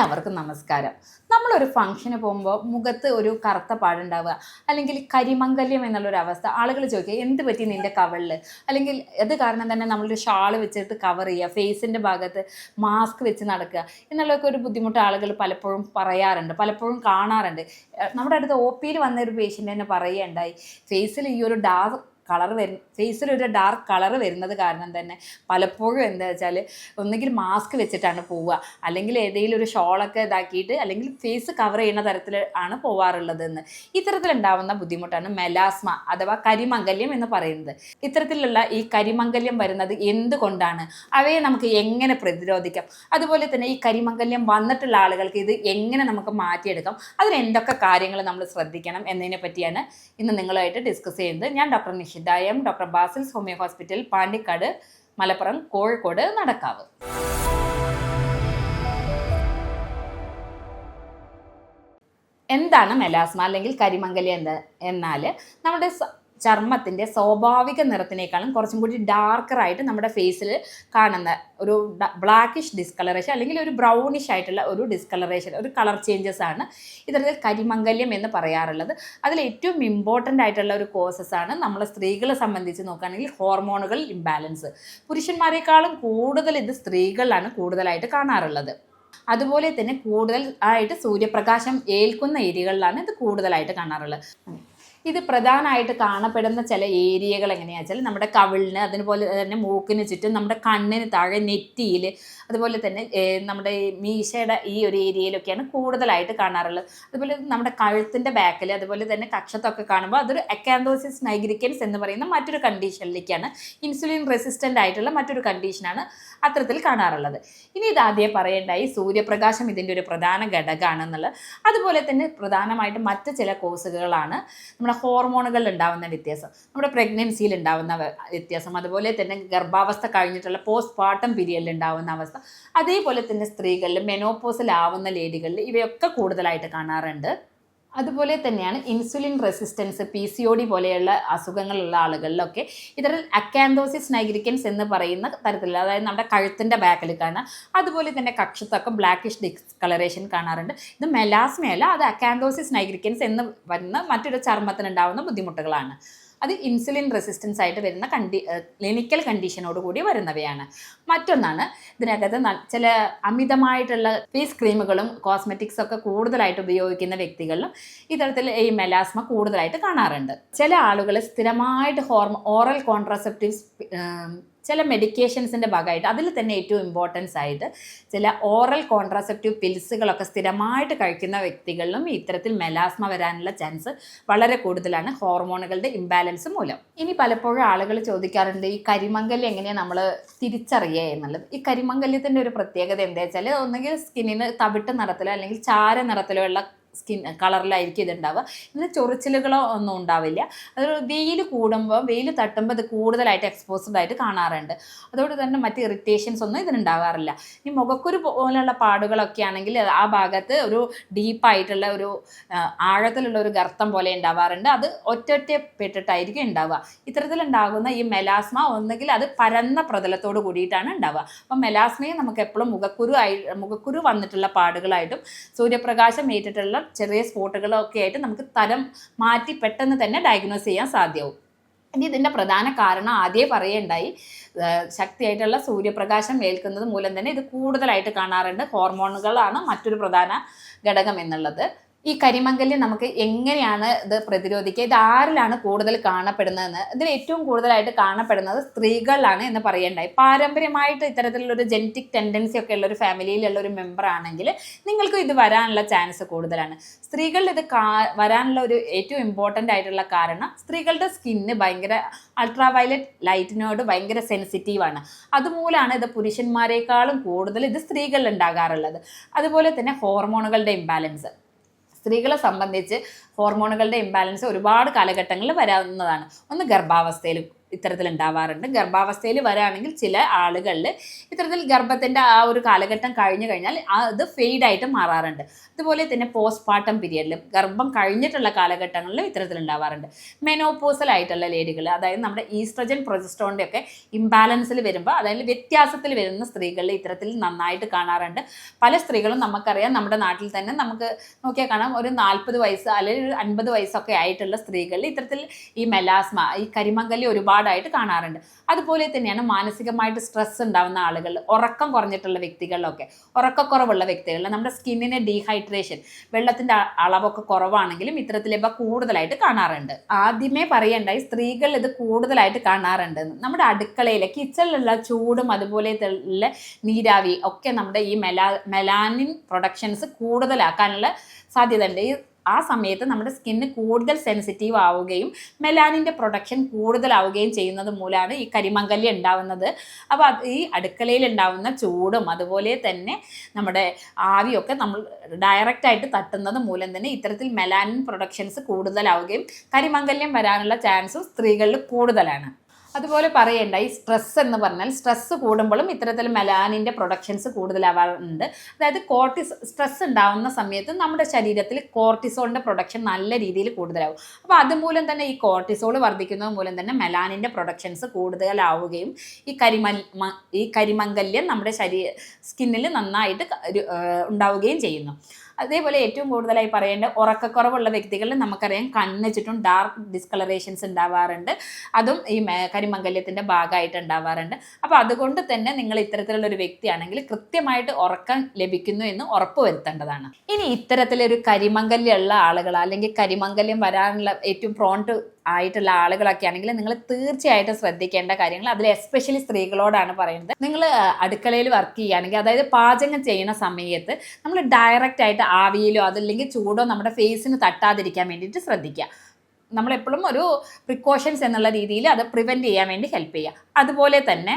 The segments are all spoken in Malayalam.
എല്ലാവർക്കും നമസ്കാരം. നമ്മളൊരു ഫംഗ്ഷന് പോകുമ്പോൾ മുഖത്ത് ഒരു കറുത്ത പാടുണ്ടാവുക അല്ലെങ്കിൽ കരിമംഗല്യം എന്നുള്ളൊരു അവസ്ഥ ആളുകൾ ചോദിക്കുക എന്ത് പറ്റി നിന്റെ കവളിൽ അല്ലെങ്കിൽ അത് കാരണം തന്നെ നമ്മളൊരു ഷാൾ വെച്ചിട്ട് കവർ ചെയ്യുക ഫേസിന്റെ ഭാഗത്ത് മാസ്ക് വെച്ച് നടക്കുക എന്നുള്ളതൊക്കെ ഒരു ബുദ്ധിമുട്ട് ആളുകൾ പലപ്പോഴും പറയാറുണ്ട് പലപ്പോഴും കാണാറുണ്ട്. നമ്മുടെ അടുത്ത് ഒ പിയിൽ വന്ന ഒരു പേഷ്യന്റ് തന്നെ പറയുകയുണ്ടായി ഫേസിൽ ഈ ഒരു ഡാർക്ക് കളർ വരും. ഒരു ഡാർക്ക് കളർ വരുന്നത് കാരണം തന്നെ പലപ്പോഴും എന്താ വെച്ചാൽ ഒന്നുകിൽ മാസ്ക് വെച്ചിട്ടാണ് പോവുക. അല്ലെങ്കിൽ ഏതെങ്കിലും ഒരു ഷോളൊക്കെ ഇതാക്കിയിട്ട് അല്ലെങ്കിൽ ഫേസ് കവർ ചെയ്യുന്ന തരത്തിൽ ആണ് പോവാറുള്ളത് എന്ന് ഇത്തരത്തിലുണ്ടാവുന്ന ബുദ്ധിമുട്ടാണ് മെലാസ്മ അഥവാ കരിമംഗല്യം എന്ന് പറയുന്നത്. ഇത്തരത്തിലുള്ള ഈ കരിമംഗല്യം വരുന്നത് എന്തുകൊണ്ടാണ്? അവയെ നമുക്ക് എങ്ങനെ പ്രതിരോധിക്കാം? അതുപോലെ തന്നെ ഈ കരിമംഗല്യം വന്നിട്ടുള്ള ആളുകൾക്ക് ഇത് എങ്ങനെ നമുക്ക് മാറ്റിയെടുക്കാം? അതിന് എന്തൊക്കെ കാര്യങ്ങൾ നമ്മൾ ശ്രദ്ധിക്കണം എന്നതിനെ പറ്റിയാണ് ഇന്ന് നിങ്ങളുമായിട്ട് ഡിസ്കസ് ചെയ്യുന്നത്. ഞാൻ doctor Nishitha. M doctor Basil's homeo hospital Pandikkad Malappuram Kozhikode Nadakkavu. എന്താണ് മെലാസ്മ അല്ലെങ്കിൽ കരിമംഗലി എന്ത് എന്നാൽ നമ്മുടെ ചർമ്മത്തിന്റെ സ്വാഭാവിക നിറത്തിനേക്കാളും കുറച്ചും കൂടി ഡാർക്കറായിട്ട് നമ്മുടെ ഫേസിൽ കാണുന്ന ഒരു ബ്ലാക്കിഷ് ഡിസ്കളറേഷൻ അല്ലെങ്കിൽ ഒരു ബ്രൗണിഷ് ആയിട്ടുള്ള ഒരു ഡിസ്കളറേഷൻ ഒരു കളർ ചേഞ്ചസ് ആണ് ഇത്തരത്തിൽ കരിമംഗല്യം എന്ന് പറയാറുള്ളത്. അതിൽ ഏറ്റവും ഇമ്പോർട്ടന്റ് ആയിട്ടുള്ള ഒരു കോസസ് ആണ് നമ്മളെ സ്ത്രീകളെ സംബന്ധിച്ച് നോക്കുകയാണെങ്കിൽ ഹോർമോണുകൾ ഇംബാലൻസ് പുരുഷന്മാരെക്കാളും കൂടുതൽ ഇത് സ്ത്രീകളിലാണ് കൂടുതലായിട്ട് കാണാറുള്ളത്. അതുപോലെ തന്നെ കൂടുതൽ ആയിട്ട് സൂര്യപ്രകാശം ഏൽക്കുന്ന ഏരിയകളിലാണ് ഇത് കൂടുതലായിട്ട് കാണാറുള്ളത്. ഇത് പ്രധാനമായിട്ട് കാണപ്പെടുന്ന ചില ഏരിയകൾ എങ്ങനെയാണെന്ന് വെച്ചാൽ നമ്മുടെ കവിളിന് അതുപോലെ തന്നെ മൂക്കിന് ചുറ്റും നമ്മുടെ കണ്ണിന് താഴെ നെറ്റിയിൽ അതുപോലെ തന്നെ നമ്മുടെ മീശയുടെ ഈ ഒരു ഏരിയയിലൊക്കെയാണ് കൂടുതലായിട്ട് കാണാറുള്ളത്. അതുപോലെ നമ്മുടെ കഴുത്തിന്റെ ബാക്കിൽ അതുപോലെ തന്നെ കക്ഷത്തൊക്കെ കാണുമ്പോൾ അതൊരു അക്കാന്തോസിസ് നൈഗ്രിക്കൻസ് എന്ന് പറയുന്ന മറ്റൊരു കണ്ടീഷനിലേക്കാണ് ഇൻസുലിൻ റെസിസ്റ്റന്റ് ആയിട്ടുള്ള മറ്റൊരു കണ്ടീഷനാണ് അത്തരത്തിൽ കാണാറുള്ളത്. ഇനി ഇത് ആദ്യം പറയേണ്ടായി സൂര്യപ്രകാശം ഇതിന്റെ ഒരു പ്രധാന ഘടകമാണെന്നുള്ളത്. അതുപോലെ തന്നെ പ്രധാനമായിട്ട് മറ്റ് ചില കോഴ്സുകളാണ് നമ്മുടെ ഹോർമോണുകളിൽ ഉണ്ടാകുന്ന വ്യത്യാസം നമ്മുടെ പ്രഗ്നൻസിയിൽ ഉണ്ടാകുന്ന വ്യത്യാസം അതുപോലെ തന്നെ ഗർഭാവസ്ഥ കഴിഞ്ഞിട്ടുള്ള പോസ്റ്റ് പാർട്ടം പീരിയഡിൽ ഉണ്ടാകുന്ന അവസ്ഥ അതേപോലെ തന്നെ സ്ത്രീകളിൽ മെനോപോസിലാവുന്ന ലേഡികളിൽ ഇവയൊക്കെ കൂടുതലായിട്ട് കാണാറുണ്ട്. അതുപോലെ തന്നെയാണ് insulin resistance P C O D പോലെയുള്ള അസുഖങ്ങളുള്ള ആളുകളിലൊക്കെ ഇത്തരം അക്കാന്തോസിസ് നൈഗ്രിക്കൻസ് എന്ന് പറയുന്ന തരത്തിലുള്ള അതായത് നമ്മുടെ കഴുത്തിന്റെ ബാക്കിൽ കാണുക അതുപോലെ തന്നെ കക്ഷത്തൊക്കെ ബ്ലാക്കിഷ് ഡിസ്കളറേഷൻ കാണാറുണ്ട്. ഇത് മെലാസ്മയല്ല അത് അക്കാന്തോസിസ് നൈഗ്രിക്കൻസ് എന്ന് വരുന്ന മറ്റൊരു ചർമ്മത്തിനുണ്ടാവുന്ന ബുദ്ധിമുട്ടുകളാണ്. അത് ഇൻസുലിൻ റെസിസ്റ്റൻസ് ആയിട്ട് വരുന്ന കണ്ടി ക്ലിനിക്കൽ കണ്ടീഷനോട് കൂടി വരുന്നവയാണ്. മറ്റൊന്നാണ് ഇതിനകത്ത് ചില അമിതമായിട്ടുള്ള ഫേസ് ക്രീമുകളും കോസ്മെറ്റിക്സ് ഒക്കെ കൂടുതലായിട്ട് ഉപയോഗിക്കുന്ന വ്യക്തികളിലും ഇത്തരത്തിൽ ഈ മെലാസ്മ കൂടുതലായിട്ട് കാണാറുണ്ട്. ചില ആളുകൾ സ്ഥിരമായിട്ട് ഹോർമോ ഓറൽ കോൺട്രാസെപ്റ്റീവ്സ് ചില മെഡിക്കേഷൻസിന്റെ ഭാഗമായിട്ട് അതിൽ തന്നെ ഏറ്റവും ഇമ്പോർട്ടൻസ് ആയിട്ട് ചില ഓറൽ കോൺട്രാസെപ്റ്റീവ് പിൽസുകളൊക്കെ സ്ഥിരമായിട്ട് കഴിക്കുന്ന വ്യക്തികളിലും ഇത്തരത്തിൽ മെലാസ്മ വരാനുള്ള ചാൻസ് വളരെ കൂടുതലാണ്. ഹോർമോണുകളുടെ ഇംബാലൻസ് മൂലം. ഇനി പലപ്പോഴും ആളുകൾ ചോദിക്കാറുണ്ട് ഈ കരിമംഗല്യം എങ്ങനെയാണ് നമ്മൾ തിരിച്ചറിയുക എന്നുള്ളത്? ഈ കരിമംഗല്യത്തിന്റെ ഒരു പ്രത്യേകത എന്താ വെച്ചാൽ ഒന്നുകിൽ സ്കിന്നിന് തവിട്ട് നിറത്തിലോ അല്ലെങ്കിൽ ചാര നിറത്തിലോ ഉള്ള സ്കിൻ കളറിലായിരിക്കും ഇതുണ്ടാവുക. ഇതിന് ചൊറിച്ചിലുകളോ ഒന്നും ഉണ്ടാവില്ല. അത് വെയിൽ കൂടുമ്പോൾ വെയിൽ തട്ടുമ്പോൾ ഇത് കൂടുതലായിട്ട് എക്സ്പോസ്ഡ് ആയിട്ട് കാണാറുണ്ട്. അതുകൊണ്ട് തന്നെ മറ്റ് ഇറിറ്റേഷൻസ് ഒന്നും ഇതിനുണ്ടാകാറില്ല ഈ മുഖക്കുരു പോലുള്ള പാടുകളൊക്കെ ആണെങ്കിൽ ആ ഭാഗത്ത് ഒരു ഡീപ്പായിട്ടുള്ള ഒരു ആഴത്തിലുള്ള ഒരു ഗർത്തം പോലെ ഉണ്ടാവാറുണ്ട്. അത് ഒറ്റൊറ്റപ്പെട്ടിട്ടായിരിക്കും ഉണ്ടാവുക. ഇത്തരത്തിലുണ്ടാകുന്ന ഈ മെലാസ്മ ഒന്നുകിൽ അത് പരന്ന പ്രതലത്തോട് കൂടിയിട്ടാണ് ഉണ്ടാവുക. അപ്പം മെലാസ്മയെ നമുക്ക് എപ്പോഴും മുഖക്കുരു ആയി മുഖക്കുരു വന്നിട്ടുള്ള പാടുകളായിട്ടും സൂര്യപ്രകാശം ഏറ്റിട്ടുള്ള ചെറിയ സ്പോട്ടുകളോ ഒക്കെ ആയിട്ട് നമുക്ക് തരം മാറ്റി പെട്ടെന്ന് തന്നെ ഡയഗ്നോസ് ചെയ്യാൻ സാധ്യമാവും ഇനി ഇതിന്റെ പ്രധാന കാരണം ആദ്യമേ പറയുണ്ടായി ശക്തിയായിട്ടുള്ള സൂര്യപ്രകാശം ഏൽക്കുന്നത് മൂലം തന്നെ ഇത് കൂടുതലായിട്ട് കാണാറുണ്ട്. ഹോർമോണുകളാണ് മറ്റൊരു പ്രധാന ഘടകം എന്നുള്ളത്. ഈ കരിമങ്കല്യം നമുക്ക് എങ്ങനെയാണ് ഇത് പ്രതിരോധിക്കുക? ഇത് ആരിലാണ് കൂടുതൽ കാണപ്പെടുന്നതെന്ന്? ഇതിൽ ഏറ്റവും കൂടുതലായിട്ട് കാണപ്പെടുന്നത് സ്ത്രീകളിലാണ് എന്ന് പറയേണ്ടായി. പാരമ്പര്യമായിട്ട് ഇത്തരത്തിലുള്ളൊരു ജനറ്റിക് ടെൻഡൻസി ഒക്കെ ഉള്ള ഒരു ഫാമിലിയിലുള്ള ഒരു മെമ്പർ ആണെങ്കിൽ നിങ്ങൾക്ക് ഇത് വരാനുള്ള ചാൻസ് കൂടുതലാണ്. സ്ത്രീകളിൽ ഇത് വരാനുള്ള ഒരു ഏറ്റവും ഇമ്പോർട്ടന്റ് ആയിട്ടുള്ള കാരണം സ്ത്രീകളുടെ സ്കിന്ന് ഭയങ്കര അൾട്രാ വയലറ്റ് ലൈറ്റിനോട് ഭയങ്കര സെൻസിറ്റീവാണ് അതുമൂലമാണ് ഇത് പുരുഷന്മാരെക്കാളും കൂടുതൽ ഇത് സ്ത്രീകളിൽ ഉണ്ടാകാറുള്ളത്. അതുപോലെ തന്നെ ഹോർമോണുകളുടെ ഇംബാലൻസ് സ്ത്രീകളെ സംബന്ധിച്ച് ഹോർമോണുകളുടെ ഇംബാലൻസ് ഒരുപാട് കാലഘട്ടങ്ങളിൽ വരാവുന്നതാണ്. ഒന്ന് ഗർഭാവസ്ഥയിൽ ഇത്തരത്തിൽ ഉണ്ടാവാറുണ്ട് ഗർഭാവസ്ഥയിൽ വരാണെങ്കിൽ ചില ആളുകളിൽ ഇത്തരത്തിൽ ഗർഭത്തിന്റെ ആ ഒരു കാലഘട്ടം കഴിഞ്ഞു കഴിഞ്ഞാൽ അത് ഫെയ്ഡായിട്ട് മാറാറുണ്ട്. അതുപോലെ തന്നെ പോസ്റ്റ് പാർട്ടം പീരിയഡിൽ ഗർഭം കഴിഞ്ഞിട്ടുള്ള കാലഘട്ടങ്ങളിലും ഇത്തരത്തിൽ ഉണ്ടാവാറുണ്ട് മെനോപോസൽ ആയിട്ടുള്ള ലേഡികൾ അതായത് നമ്മുടെ ഈസ്ട്രജൻ പ്രൊജസ്ട്രോണിന്റെ ഒക്കെ ഇംബാലൻസിൽ വരുമ്പോൾ അതായത് വ്യത്യാസത്തിൽ വരുന്ന സ്ത്രീകളിൽ ഇത്തരത്തിൽ നന്നായിട്ട് കാണാറുണ്ട്. പല സ്ത്രീകളും നമുക്കറിയാം നമ്മുടെ നാട്ടിൽ തന്നെ നമുക്ക് നോക്കിയാൽ കാണാം ഒരു നാൽപ്പത് വയസ്സ് അല്ലെങ്കിൽ ഒരു അൻപത് വയസ്സൊക്കെ ആയിട്ടുള്ള സ്ത്രീകളിൽ ഇത്തരത്തിൽ ഈ മെലാസ്മ ഈ കരിമങ്കലി ഒരുപാടായിട്ട് കാണാറുണ്ട്. അതുപോലെ തന്നെയാണ് മാനസികമായിട്ട് സ്ട്രെസ് ഉണ്ടാവുന്ന ആളുകൾ ഉറക്കം കുറഞ്ഞിട്ടുള്ള വ്യക്തികളിലൊക്കെ ഉറക്കക്കുറവുള്ള വ്യക്തികളിൽ നമ്മുടെ സ്കിന്നിനെ ഡീഹൈഡ്രേഷൻ വെള്ളത്തിന്റെ അളവൊക്കെ കുറവാണെങ്കിലും ഇത്തരത്തിൽ ഇവ കൂടുതലായിട്ട് കാണാറുണ്ട്. ആദ്യമേ പറയണ്ടായി സ്ത്രീകൾ ഇത് കൂടുതലായിട്ട് കാണാറുണ്ട്. നമ്മുടെ അടുക്കളയിലെ കിച്ചണിലുള്ള ചൂടും അതുപോലെ ഉള്ള നീരാവി ഒക്കെ നമ്മുടെ ഈ മെലാ മെലാനിൻ പ്രൊഡക്ഷൻസ് കൂടുതലാക്കാനുള്ള സാധ്യത ഉണ്ട് ഈ ആ സമയത്ത് നമ്മുടെ സ്കിന്ന് കൂടുതൽ സെൻസിറ്റീവ് ആവുകയും മെലാനിന്റെ പ്രൊഡക്ഷൻ കൂടുതലാവുകയും ചെയ്യുന്നത് മൂലമാണ് ഈ കരിമംഗല്യം ഉണ്ടാവുന്നത്. അപ്പോൾ ഈ അടുക്കളയിൽ ഉണ്ടാവുന്ന ചൂടും അതുപോലെ തന്നെ നമ്മുടെ ആവിയൊക്കെ നമ്മൾ ഡയറക്റ്റായിട്ട് തട്ടുന്നത് മൂലം തന്നെ ഇത്തരത്തിൽ മെലാനിൻ പ്രൊഡക്ഷൻസ് കൂടുതലാവുകയും കരിമംഗല്യം വരാനുള്ള ചാൻസും സ്ത്രീകളിൽ കൂടുതലാണ്. അതുപോലെ പറയേണ്ട ഈ സ്ട്രെസ് എന്ന് പറഞ്ഞാൽ സ്ട്രെസ് കൂടുമ്പോഴും ഇത്തരത്തിൽ മെലാനിന്റെ പ്രൊഡക്ഷൻസ് കൂടുതലാവാറുണ്ട്. അതായത് കോർട്ടിസ് സ്ട്രെസ് ഉണ്ടാവുന്ന സമയത്ത് നമ്മുടെ ശരീരത്തിൽ കോർട്ടിസോളിന്റെ പ്രൊഡക്ഷൻ നല്ല രീതിയിൽ കൂടുതലാവും. അപ്പോൾ അതുമൂലം തന്നെ ഈ കോർട്ടിസോൾ വർദ്ധിക്കുന്നത് മൂലം തന്നെ മെലാനിന്റെ പ്രൊഡക്ഷൻസ് കൂടുതലാവുകയും ഈ കരിമൽ ഈ കരിമംഗല്യം നമ്മുടെ ശരീര സ്കിന്നിൽ നന്നായിട്ട് ഉണ്ടാവുകയും ചെയ്യുന്നു. അതേപോലെ ഏറ്റവും കൂടുതലായി പറയേണ്ട ഉറക്കക്കുറവുള്ള വ്യക്തികളിൽ നമുക്കറിയാം കണ്ണ് ചുറ്റും ഡാർക്ക് ഡിസ്കളറേഷൻസ് ഉണ്ടാവാറുണ്ട്. അതും ഈ കരിമംഗല്യത്തിന്റെ ഭാഗമായിട്ട് ഉണ്ടാവാറുണ്ട്. അപ്പോൾ അതുകൊണ്ട് തന്നെ നിങ്ങൾ ഇത്തരത്തിലുള്ള ഒരു വ്യക്തിയാണെങ്കിൽ കൃത്യമായിട്ട് ഉറക്കം ലഭിക്കുന്നു എന്ന് ഉറപ്പ് വരുത്തേണ്ടതാണ്. ഇനി ഇത്തരത്തിലൊരു കരിമംഗല്യമുള്ള ആളുകൾ അല്ലെങ്കിൽ കരിമംഗല്യം വരാനുള്ള ഏറ്റവും പ്രോണ്ട് ആയിട്ടുള്ള ആളുകളൊക്കെ ആണെങ്കിൽ നിങ്ങൾ തീർച്ചയായിട്ടും ശ്രദ്ധിക്കേണ്ട കാര്യങ്ങൾ. അതിൽ എസ്പെഷ്യലി സ്ത്രീകളോടാണ് പറയുന്നത്. നിങ്ങൾ അടുക്കളയിൽ വർക്ക് ചെയ്യുകയാണെങ്കിൽ അതായത് പാചകം ചെയ്യുന്ന സമയത്ത് നമ്മൾ ഡയറക്റ്റ് ആയിട്ട് ആവിയിലോ അതല്ലെങ്കിൽ ചൂടോ നമ്മുടെ ഫേസിന് തട്ടാതിരിക്കാൻ വേണ്ടിയിട്ട് ശ്രദ്ധിക്കുക. നമ്മളെപ്പോഴും ഒരു പ്രിക്കോഷൻസ് എന്നുള്ള രീതിയിൽ അത് പ്രിവെന്റ് ചെയ്യാൻ വേണ്ടി ഹെൽപ്പ് ചെയ്യുക. അതുപോലെ തന്നെ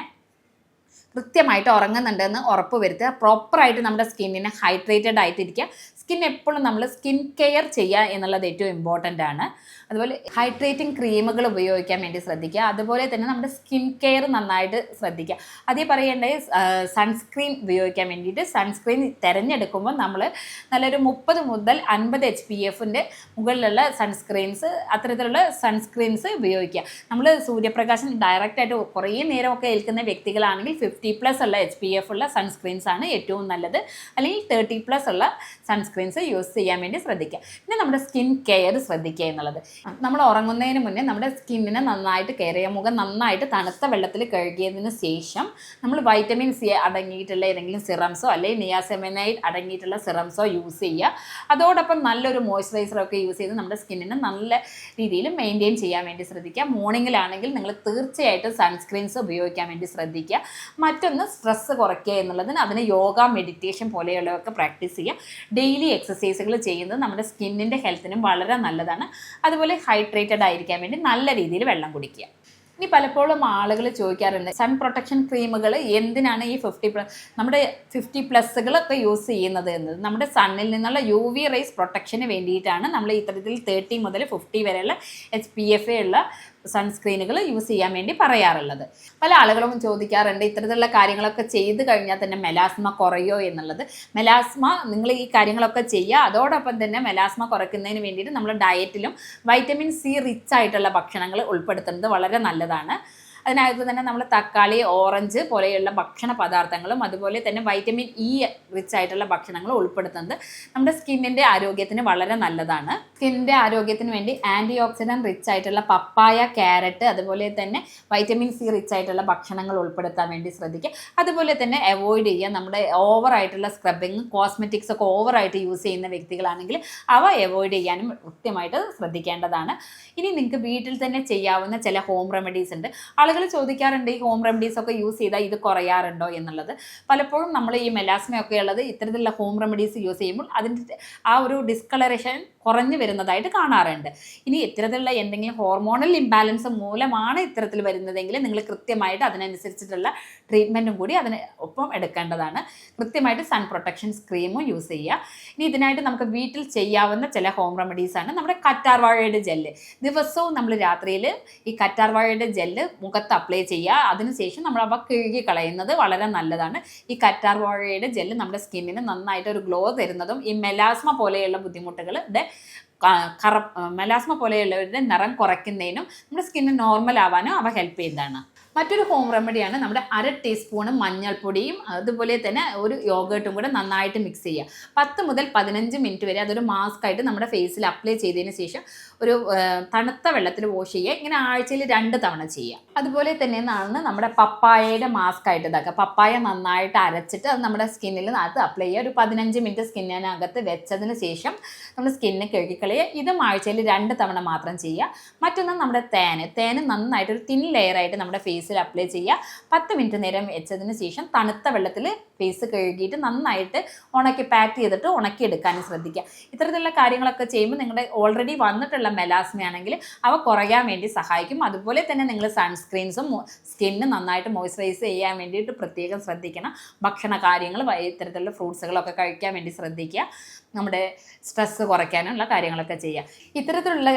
കൃത്യമായിട്ട് ഉറങ്ങുന്നുണ്ടെന്ന് ഉറപ്പ് വരുത്തുക. പ്രോപ്പറായിട്ട് നമ്മുടെ സ്കിന്നിനെ ഹൈഡ്രേറ്റഡ് ആയിട്ടിരിക്കുക. സ്കിൻ എപ്പോഴും നമ്മൾ സ്കിൻ കെയർ ചെയ്യുക എന്നുള്ളത് ഏറ്റവും ഇമ്പോർട്ടന്റ് ആണ്. അതുപോലെ ഹൈഡ്രേറ്റിംഗ് ക്രീമുകൾ ഉപയോഗിക്കാൻ വേണ്ടി ശ്രദ്ധിക്കുക. അതുപോലെ തന്നെ നമ്മുടെ സ്കിൻ കെയർ നന്നായിട്ട് ശ്രദ്ധിക്കുക. അതേ പറയേണ്ടത് സൺസ്ക്രീൻ ഉപയോഗിക്കാൻ വേണ്ടിയിട്ട് സൺസ്ക്രീൻ തിരഞ്ഞെടുക്കുമ്പോൾ നമ്മൾ നല്ലൊരു മുപ്പത് മുതൽ അൻപത് എച്ച് പി എഫിന്റെ മുകളിലുള്ള സൺസ്ക്രീൻസ് അത്തരത്തിലുള്ള സൺസ്ക്രീൻസ് ഉപയോഗിക്കുക. നമ്മൾ സൂര്യപ്രകാശം ഡയറക്റ്റായിട്ട് കുറേ നേരമൊക്കെ ഏൽക്കുന്ന വ്യക്തികളാണെങ്കിൽ ഫിഫ്റ്റി പ്ലസ് ഉള്ള എച്ച് പി എഫ് ഉള്ള സൺസ്ക്രീൻസ് ആണ് ഏറ്റവും നല്ലത്. അല്ലെങ്കിൽ തേർട്ടി പ്ലസ് ഉള്ള സൺസ്ക്രീൻസ് യൂസ് ചെയ്യാൻ വേണ്ടി ശ്രദ്ധിക്കുക. പിന്നെ നമ്മുടെ സ്കിൻ കെയർ ശ്രദ്ധിക്കുക എന്നുള്ളത്. നമ്മൾ ഉറങ്ങുന്നതിന് മുന്നേ നമ്മുടെ സ്കിന്നിനെ നന്നായിട്ട് കെയർ ചെയ്യുക മുഖം നന്നായിട്ട് തണുത്ത വെള്ളത്തിൽ കഴുകിയതിന് ശേഷം നമ്മൾ വൈറ്റമിൻ സി അടങ്ങിയിട്ടുള്ള ഏതെങ്കിലും സിറംസോ അല്ലെങ്കിൽ നിയാസെമിനൈഡ് അടങ്ങിയിട്ടുള്ള സിറംസോ യൂസ് ചെയ്യുക. അതോടൊപ്പം നല്ലൊരു മോയ്സ്ചറൈസറൊക്കെ യൂസ് ചെയ്ത് നമ്മുടെ സ്കിന്നിനെ നല്ല രീതിയിൽ മെയിന്റെയിൻ ചെയ്യാൻ വേണ്ടി ശ്രദ്ധിക്കുക. മോർണിംഗിലാണെങ്കിൽ നിങ്ങൾ തീർച്ചയായിട്ടും സൺസ്ക്രീൻസ് ഉപയോഗിക്കാൻ വേണ്ടി ശ്രദ്ധിക്കുക. മറ്റൊന്ന് സ്ട്രെസ്സ് കുറയ്ക്കുക എന്നുള്ളതിന് അതിന് യോഗ മെഡിറ്റേഷൻ പോലെയുള്ളതൊക്കെ പ്രാക്ടീസ് ചെയ്യുക. ഡെയിലി എക്സസൈസുകൾ ചെയ്യുന്നത് നമ്മുടെ സ്കിന്നിന്റെ ഹെൽത്തിനും വളരെ നല്ലതാണ്. അതുപോലെ ഹൈഡ്രേറ്റഡ് ആയിരിക്കാൻ വേണ്ടി നല്ല രീതിയിൽ വെള്ളം കുടിക്കുക. ഇനി പലപ്പോഴും ആളുകൾ ചോദിക്കാറുണ്ട് സൺ പ്രൊട്ടക്ഷൻ ക്രീമുകൾ എന്തിനാണ് ഈ ഫിഫ്റ്റി പ്ലസ് നമ്മുടെ ഫിഫ്റ്റി പ്ലസ്സുകളൊക്കെ യൂസ് ചെയ്യുന്നത് എന്നത്? നമ്മുടെ സണ്ണിൽ നിന്നുള്ള യു വി റേസ് പ്രൊട്ടക്ഷന് വേണ്ടിയിട്ടാണ് നമ്മൾ ഇത്തരത്തിൽ തേർട്ടി മുതൽ ഫിഫ്റ്റി വരെയുള്ള എച്ച് പി എഫ് ഉള്ള സൺസ്ക്രീനുകൾ യൂസ് ചെയ്യാൻ വേണ്ടി പറയാറുള്ളത്. പല ആളുകളും ചോദിക്കാറുണ്ട് ഇത്തരത്തിലുള്ള കാര്യങ്ങളൊക്കെ ചെയ്ത് കഴിഞ്ഞാൽ തന്നെ മെലാസ്മ കുറയോ എന്നുള്ളത്. മെലാസ്മ നിങ്ങൾ ഈ കാര്യങ്ങളൊക്കെ ചെയ്യുക അതോടൊപ്പം തന്നെ മെലാസ്മ കുറയ്ക്കുന്നതിന് വേണ്ടിയിട്ട് നമ്മൾ ഡയറ്റിലും വൈറ്റമിൻ സി റിച്ച് ആയിട്ടുള്ള ഭക്ഷണങ്ങൾ ഉൾപ്പെടുത്തുന്നത് വളരെ നല്ലതാണ്. അതിനകത്ത് തന്നെ നമ്മൾ തക്കാളി ഓറഞ്ച് പോലെയുള്ള ഭക്ഷണ പദാർത്ഥങ്ങളും അതുപോലെ തന്നെ വൈറ്റമിൻ ഇ റിച്ച് ആയിട്ടുള്ള ഭക്ഷണങ്ങളും ഉൾപ്പെടുത്തുന്നത് നമ്മുടെ സ്കിന്നിന്റെ ആരോഗ്യത്തിന് വളരെ നല്ലതാണ്. സ്കിന്നിന്റെ ആരോഗ്യത്തിന് വേണ്ടി ആന്റി ഓക്സിഡന്റ് റിച്ച് ആയിട്ടുള്ള പപ്പായ ക്യാരറ്റ് അതുപോലെ തന്നെ വൈറ്റമിൻ സി റിച്ച് ആയിട്ടുള്ള ഭക്ഷണങ്ങൾ ഉൾപ്പെടുത്താൻ വേണ്ടി ശ്രദ്ധിക്കുക. അതുപോലെ തന്നെ അവോയ്ഡ് ചെയ്യുക. നമ്മുടെ ഓവറായിട്ടുള്ള സ്ക്രബിങ് കോസ്മെറ്റിക്സ് ഒക്കെ ഓവറായിട്ട് യൂസ് ചെയ്യുന്ന വ്യക്തികളാണെങ്കിൽ അവ അവോയ്ഡ് ചെയ്യാനും കൃത്യമായിട്ട് ശ്രദ്ധിക്കേണ്ടതാണ്. ഇനി നിങ്ങൾക്ക് വീട്ടിൽ തന്നെ ചെയ്യാവുന്ന ചില ഹോം റെമഡീസ് ഉണ്ട്. ആളുകൾ ചോദിക്കാറുണ്ട് ഈ ഹോം റെമഡീസ് ഒക്കെ യൂസ് ചെയ്താൽ ഇത് കുറയാറുണ്ടോ? എന്നുള്ളത്. പലപ്പോഴും നമ്മൾ ഈ മെലാസ്മയൊക്കെ ഉള്ളത് ഇത്തരത്തിലുള്ള ഹോം റെമഡീസ് യൂസ് ചെയ്യുമ്പോൾ അതിന്റെ ആ ഒരു ഡിസ്കളറേഷൻ കുറഞ്ഞു വരുന്നതായിട്ട് കാണാറുണ്ട്. ഇനി ഇത്തരത്തിലുള്ള എന്തെങ്കിലും ഹോർമോണൽ ഇംബാലൻസ് മൂലമാണ് ഇത്തരത്തിൽ വരുന്നതെങ്കിൽ നിങ്ങൾ കൃത്യമായിട്ട് അതിനനുസരിച്ചിട്ടുള്ള ട്രീറ്റ്മെന്റും കൂടി അതിന് ഒപ്പം എടുക്കേണ്ടതാണ്. കൃത്യമായിട്ട് സൺ പ്രൊട്ടക്ഷൻ സ്ക്രീമും യൂസ് ചെയ്യുക. ഇനി ഇതിനായിട്ട് നമുക്ക് വീട്ടിൽ ചെയ്യാവുന്ന ചില ഹോം റെമഡീസാണ് നമ്മുടെ കറ്റാർവാഴയുടെ ജെല്ല് ദിവസവും നമ്മൾ രാത്രിയിൽ ഈ കറ്റാർവാഴയുടെ ജെല്ല് മുഖത്ത് അപ്ലൈ ചെയ്യുക. അതിനുശേഷം നമ്മൾ അവ കഴുകി കളയുന്നത് വളരെ നല്ലതാണ്. ഈ കറ്റാർ വാഴയുടെ ജെല്ല് നമ്മുടെ സ്കിന്നിന് നന്നായിട്ട് ഒരു ഗ്ലോ തരുന്നതും ഈ മെലാസ്മ പോലെയുള്ള ബുദ്ധിമുട്ടുകളുടെ കറ മെലാസ്മ പോലെയുള്ളവരുടെ നിറം കുറയ്ക്കുന്നതിനും നമ്മുടെ സ്കിന്ന് നോർമൽ ആവാനും അവ ഹെൽപ്പ് ചെയ്യുന്നതാണ് മറ്റൊരു ഹോം റെമഡിയാണ് നമ്മുടെ അര ടീസ്പൂണ് മഞ്ഞൾപ്പൊടിയും അതുപോലെ തന്നെ ഒരു യോഗേട്ടും കൂടെ നന്നായിട്ട് മിക്സ് ചെയ്യുക. പത്ത് മുതൽ പതിനഞ്ച് മിനിറ്റ് വരെ അതൊരു മാസ്ക് ആയിട്ട് നമ്മുടെ ഫേസിൽ അപ്ലൈ ചെയ്തതിന് ശേഷം ഒരു തണുത്ത വെള്ളത്തിൽ വാഷ് ചെയ്യുക. ഇങ്ങനെ ആഴ്ചയിൽ രണ്ട് തവണ ചെയ്യുക. അതുപോലെ തന്നെ നാളെ നമ്മുടെ പപ്പായയുടെ മാസ്ക് ആയിട്ട് ഇതാക്കുക. പപ്പായ നന്നായിട്ട് അരച്ചിട്ട് അത് നമ്മുടെ സ്കിന്നിൽ അത് അപ്ലൈ ചെയ്യുക. ഒരു പതിനഞ്ച് മിനിറ്റ് സ്കിന്നിനകത്ത് വെച്ചതിന് ശേഷം നമ്മൾ സ്കിന്ന് കഴുകിക്കളയുക. ഇതും ആഴ്ചയിൽ രണ്ട് തവണ മാത്രം ചെയ്യുക. മറ്റൊന്ന് നമ്മുടെ തേന്. തേന് നന്നായിട്ട് ഒരു തിൻ ലെയറായിട്ട് നമ്മുടെ നമ്മുടെ ഫേസിൽ അപ്ലൈ ചെയ്യുക. പത്ത് മിനിറ്റ് നേരം വെച്ചതിന് ശേഷം തണുത്ത വെള്ളത്തിൽ ഫേസ് കഴുകിയിട്ട് നന്നായിട്ട് ഉണക്കി പാക്ക് ചെയ്തിട്ട് ഉണക്കിയെടുക്കാനും ശ്രദ്ധിക്കുക. ഇത്തരത്തിലുള്ള കാര്യങ്ങളൊക്കെ ചെയ്യുമ്പോൾ നിങ്ങളുടെ ഓൾറെഡി വന്നിട്ടുള്ള മെലാസ്മയാണെങ്കിൽ അവ കുറയാൻ വേണ്ടി സഹായിക്കും. അതുപോലെ തന്നെ നിങ്ങൾ സൺസ്ക്രീൻസും സ്കിന്ന് നന്നായിട്ട് മോയ്സ്ചറൈസ് ചെയ്യാൻ വേണ്ടിയിട്ട് പ്രത്യേകം ശ്രദ്ധിക്കണം. ഭക്ഷണ കാര്യങ്ങൾ ഇത്തരത്തിലുള്ള ഫ്രൂട്ട്സുകളൊക്കെ കഴിക്കാൻ വേണ്ടി ശ്രദ്ധിക്കുക. നമ്മുടെ സ്ട്രെസ്സ് കുറയ്ക്കാനുള്ള കാര്യങ്ങളൊക്കെ ചെയ്യുക ഇത്തരത്തിലുള്ള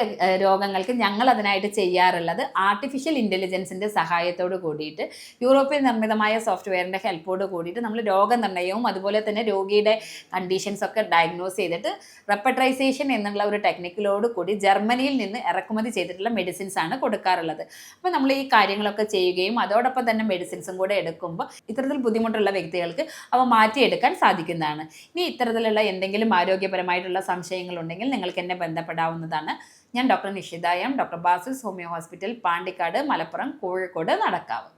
രോഗങ്ങൾക്ക് ഞങ്ങൾ അതിനായിട്ട് ചെയ്യാറുള്ളത് ആർട്ടിഫിഷ്യൽ ഇന്റലിജൻസിന്റെ സഹായത്തോട് കൂടിയിട്ട് യൂറോപ്യൻ നിർമ്മിതമായ സോഫ്റ്റ്വെയറിന്റെ ഹെൽപ്പോട് കൂടിയിട്ട് നമ്മൾ രോഗനിർണയവും അതുപോലെ തന്നെ രോഗിയുടെ കണ്ടീഷൻസ് ഒക്കെ ഡയഗ്നോസ് ചെയ്തിട്ട് റെപ്പട്രൈസേഷൻ എന്നുള്ള ഒരു ടെക്നിക്കിലോട് കൂടി ജർമ്മനിയിൽ നിന്ന് ഇറക്കുമതി ചെയ്തിട്ടുള്ള മെഡിസിൻസ് ആണ് കൊടുക്കാറുള്ളത്. അപ്പോൾ നമ്മൾ ഈ കാര്യങ്ങളൊക്കെ ചെയ്യുകയും അതോടൊപ്പം തന്നെ മെഡിസിൻസും കൂടെ എടുക്കുമ്പോൾ ഇത്തരത്തിൽ ബുദ്ധിമുട്ടുള്ള വ്യക്തികൾക്ക് അവ മാറ്റിയെടുക്കാൻ സാധിക്കുന്നതാണ്. ഇനി ഇത്തരത്തിലുള്ള എന്തെങ്കിലും ആരോഗ്യപരമായിട്ടുള്ള സംശയങ്ങളുണ്ടെങ്കിൽ നിങ്ങൾക്ക് എന്നെ ബന്ധപ്പെടാവുന്നതാണ്. ഞാൻ doctor Nishitha M doctor Basil's homeo hospital Pandikkad Malappuram Kozhikode Nadakkavu.